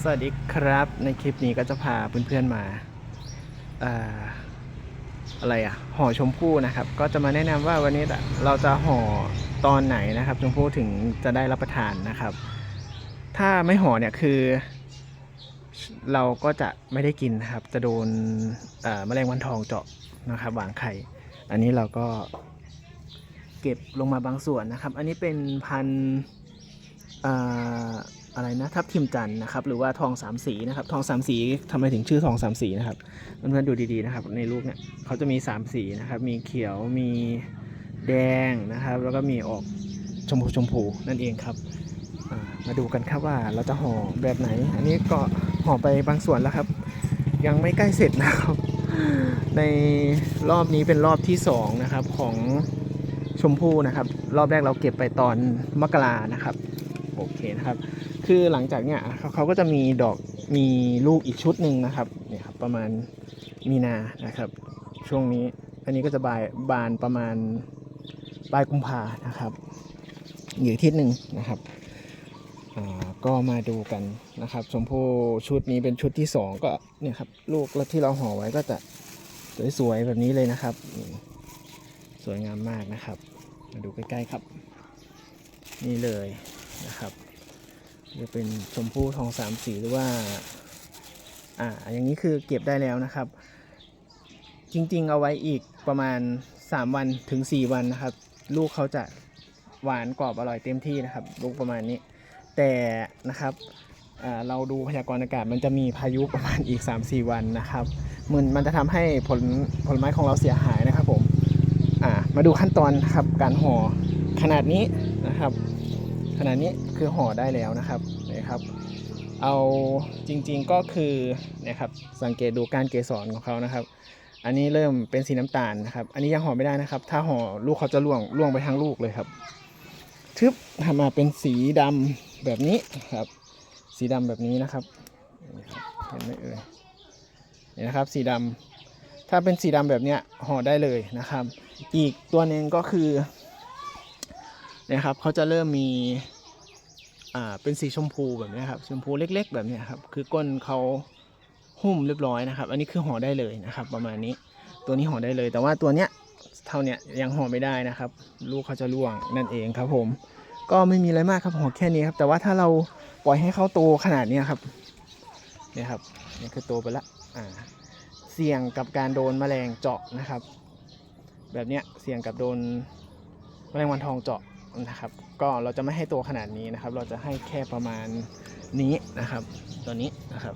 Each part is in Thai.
สวัสดีครับ ในคลิปนี้ก็จะพาเพื่อนๆมาอะไรอะห่อชมพู่นะครับ ก็จะมาแนะนำว่าวันนี้เราจะห่อตอนไหนนะครับ ชมพู่ถึงจะได้รับประทานนะครับ ถ้าไม่ห่อเนี่ยคือ เราก็จะไม่ได้กินนะครับ จะโดนแมลงวันทองเจาะนะครับวางไข่ อันนี้เราก็เก็บลงมาบางส่วนนะครับ อันนี้เป็นพันธุ์ อะไรนะทับทิมจันนะครับหรือว่าทองสามสีนะครับทองสามสีทำไมถึงชื่อทองสามสีนะครับเพื่อนๆดูดีๆนะครับในรูปเนี่ยเขาจะมีสามสีนะครับมีเขียวมีแดงนะครับแล้วก็มีออกชมพูชมพูนั่นเองครับมาดูกันครับว่าเราจะห่อแบบไหน อันนี้ก็ห่อไปบางส่วนแล้วครับ ยังไม่ใกล้เสร็จนะครับ ในรอบนี้เป็นรอบที่สองนะครับของชมพู่นะครับ รอบแรกเราเก็บไปตอนมกรานะครับ โอเคนะครับ คือหลังจากเนี้ยเขาเขาก็จะมีดอกมีลูกอีกชุดหนึ่งนะครับเนี่ยครับประมาณมีนานะครับ ช่วงนี้อันนี้ก็จะบายบานประมาณปลายกุมภานะครับอยู่ทิศหนึ่งนะครับอ่าก็มาดูกันนะครับชมพู่ชุดนี้เป็นชุดที่สองก็เนี่ยครับลูกที่เราห่อไว้ก็จะสวยๆแบบนี้เลยนะครับ สวยงามมากนะครับ มาดูใกล้ๆครับ นี่เลยนะครับ จะเป็นชมพู่ทองสามสีหรือว่า อ่า อย่างนี้คือเก็บได้แล้วนะครับ จริงๆ เอาไว้อีกประมาณ 3 วันถึง 4 วันนะครับ ลูกเขาจะหวานกรอบอร่อยเต็มที่นะครับ ลูกประมาณนี้ แต่นะครับเราดูพยากรณ์อากาศมันจะมีพายุประมาณอีก 3-4 วันนะครับมันมันจะทำให้ผลผลไม้ของเราเสียหายนะครับผม อ่า มาดูขั้นตอนนครับการห่อขนาดนี้นะครับ ขนาดนี้คือห่อได้แล้วนะครับนะครับ เอาจริงๆก็คือนี่ยครับสังเกตดูการเกสรของเขานะครับ อันนี้เริ่มเป็นสีน้ำตาลนะครับ อันนี้ยังห่อไม่ได้นะครับ ถ้าห่อลูกเขาจะร่วงร่วงไปทั้งลูกเลยครับทึบทำมาเป็นสีดำแบบนี้ครับ สีดำแบบนี้นะครับเห็นไหมเอ่ยนี่นะครับ สีดำถ้าเป็นสีดำแบบเนี้ยห่อได้เลยนะครับ อีกตัวหนึ่งก็คือนะครับเขาจะเริ่มมี อ่าเป็นสีชมพูแบบนี้ครับชมพูเล็ก ๆ แบบนี้ครับคือก้นเขาหุ้มเรียบร้อยนะครับ อันนี้คือห่อได้เลยนะครับ ประมาณนี้ตัวนี้ห่อได้เลย แต่ว่าตัวเนี้ยเท่าเนี้ยยังห่อไม่ได้นะครับ ลูกเขาจะร่วงนั่นเองครับผม ก็ไม่มีอะไรมากครับห่อแค่นี้ครับ แต่ว่าถ้าเราปล่อยให้เขาโตขนาดเนี้ยครับเนี่ยครับนี่คือโตไปละอ่าเสี่ยงกับการโดนแมลงเจาะนะครับ แบบเนี้ยเสี่ยงกับโดนแมลงวันทองเจาะ นะครับ ก็เราจะไม่ให้ตัวขนาดนี้นะครับ เราจะให้แค่ประมาณนี้นะครับ ตัวนี้นะครับ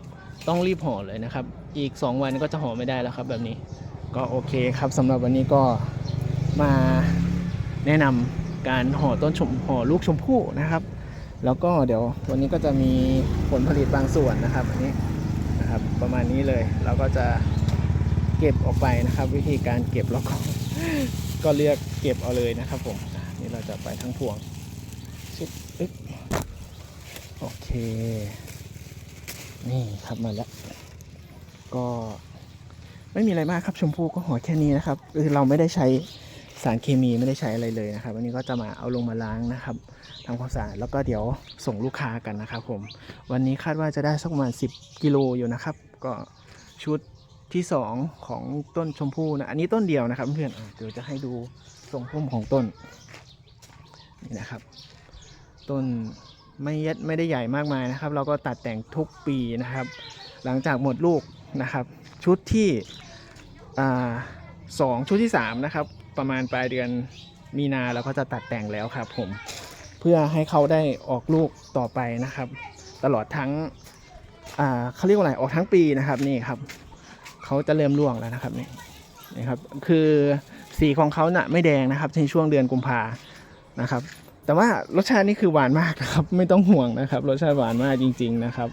ต้องรีบห่อเลยนะครับ อีก 2 วันก็จะห่อไม่ได้แล้วครับ แบบนี้ก็โอเคครับสำหรับวันนี้ก็มาแนะนำการห่อต้นชมห่อลูกชมพู่นะครับ แล้วก็เดี๋ยววันนี้ก็จะมีผลผลิตบางส่วนนะครับ อันนี้นะครับประมาณนี้เลยเราก็จะเก็บออกไปนะครับ วิธีการเก็บแล้วก็ก็เลือกเก็บเอาเลยนะครับผม ที่เราจะไปทั้งพวงชิดอึ๊บโอเค นี่ครับมาแล้ว ก็ไม่มีอะไรมากครับชมพู่ก็ห่อแค่นี้นะครับคือเราไม่ได้ใช้สารเคมีไม่ได้ใช้อะไรเลยนะครับวันนี้ก็จะมาเอาลงมาล้างนะครับทำความสะอาดแล้วก็เดี๋ยวส่งลูกค้ากันนะครับผม วันนี้คาดว่าจะได้สักประมาณ 10 กิโลอยู่นะครับ ก็ชุดที่ 2 ของต้นชมพู่นะ อันนี้ต้นเดียวนะครับเพื่อนเดี๋ยวจะให้ดูทรงพุ่มของต้น นี่นะครับ ต้นไม่ยัดไม่ได้ใหญ่มากมายนะครับ เราก็ตัดแต่งทุกปีนะครับ หลังจากหมดลูกนะครับ ชุดที่สองชุดที่สามนะครับประมาณปลายเดือนมีนาเราก็จะตัดแต่งแล้วครับผมเพื่อให้เขาได้ออกลูกต่อไปนะครับ ตลอดทั้งเขาเรียกว่าอะไรออกทั้งปีนะครับนี่ครับเขาจะเริ่มร่วงแล้วนะครับนี่นี่ครับ คือสีของเขาน่ะไม่แดงนะครับในช่วงเดือนกุมภา นะครับ แต่ว่ารสชาตินี่คือหวานมากนะครับ ไม่ต้องห่วงนะครับ รสชาติหวานมากจริง ๆนะครับ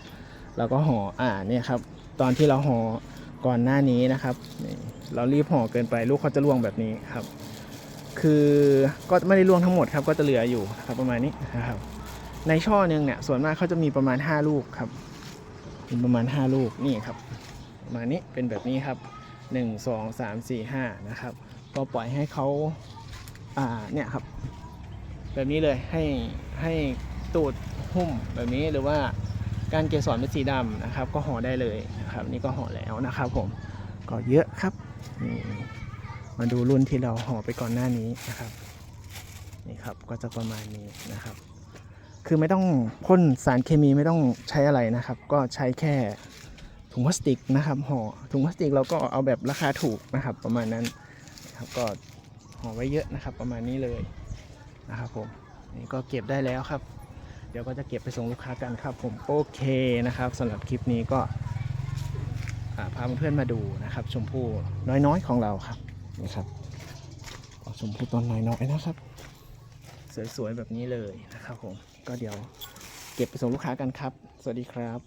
แล้วก็ห่ออ่าเนี่ยครับ ตอนที่เราห่อก่อนหน้านี้นะครับ เรารีบห่อเกินไปลูกเขาจะร่วงแบบนี้ครับ คือก็ไม่ได้ร่วงทั้งหมดครับ ก็จะเหลืออยู่ครับประมาณนี้นะครับ ในช่อหนึ่งเนี่ยส่วนมากเขาจะมีประมาณ 5 ลูกครับมีประมาณ 5 ลูกนี่ครับประมาณนี้เป็นแบบนี้ครับ1 2 3 4 5นะครับ ก็ปล่อยให้เขาอ่าเนี่ยครับ แบบนี้เลยให้ให้ตูดหุ้มแบบนี้หรือว่าการเกสรเป็นสีดำนะครับ ก็ห่อได้เลยนะครับ นี่ก็ห่อแล้วนะครับผมก็เยอะครับนี่มาดูรุ่นที่เราห่อไปก่อนหน้านี้นะครับนี่ครับก็จะประมาณนี้นะครับ คือไม่ต้องพ่นสารเคมีไม่ต้องใช้อะไรนะครับ ก็ใช้แค่ถุงพลาสติกนะครับห่อถุงพลาสติกเราก็เอาแบบราคาถูกนะครับ ประมาณนั้นนะครับก็ห่อไว้เยอะนะครับ ประมาณนี้เลย นะครับผมนี่ก็เก็บได้แล้วครับ เดี๋ยวก็จะเก็บไปส่งลูกค้ากันครับ ผมโอเคนะครับสำหรับคลิปนี้ก็พาเพื่อนมาดูนะครับ ชมพู่น้อยๆของเราครับนี่ครับชมพู่ตอนน้อยๆนะครับ สวยๆแบบนี้เลยนะครับผมก็เดี๋ยวเก็บไปส่งลูกค้ากันครับ สวัสดีครับ